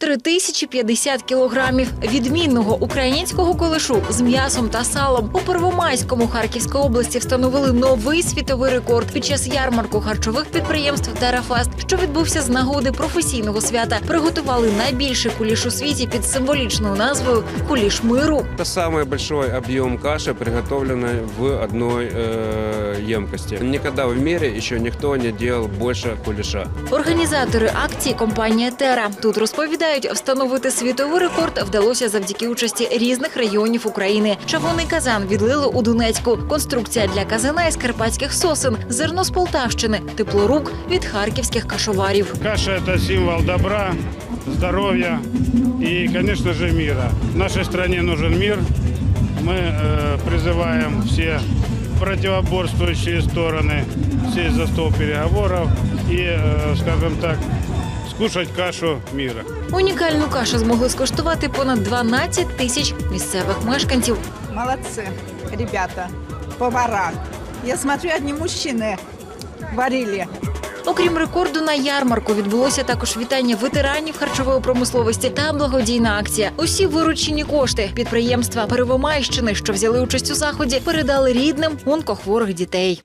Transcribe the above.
4050 кілограмів відмінного українського колишу з м'ясом та салом. У Первомайському Харківської області встановили новий світовий рекорд під час ярмарку харчових підприємств Терафест, що відбувся з нагоди професійного свята. Приготували найбільший куліш у світі під символічною назвою Куліш миру. Это самый большой объем каши, приготовленной в одной э, емкости. Никогда в мире еще никто не делал больше кулеша. Організатори акції компанія Тера тут розповідають, встановити світовий рекорд вдалося завдяки участі різних регіонів України. Чавунний казан відлили у Донецьку. Конструкція для казана із карпатських сосен, зерно з Полтавщини, теплорук від харківських кашоварів. Каша – это символ добра, здоровья и, конечно же, мира. Нашей стране нужен мир. Мы э, призываем все противоборствующие стороны сесть за стол переговоров и, э, скажем так, скушать кашу мира. Унікальну кашу змогли скуштувати понад 12 тисяч місцевих мешканців. Молодцы, ребята, повара. Я смотрю, одни мужчины варили. Окрім рекорду на ярмарку, відбулося також вітання ветеранів харчової промисловості та благодійна акція. Усі виручені кошти підприємства Первомайщини, що взяли участь у заході, передали рідним онкохворих дітей.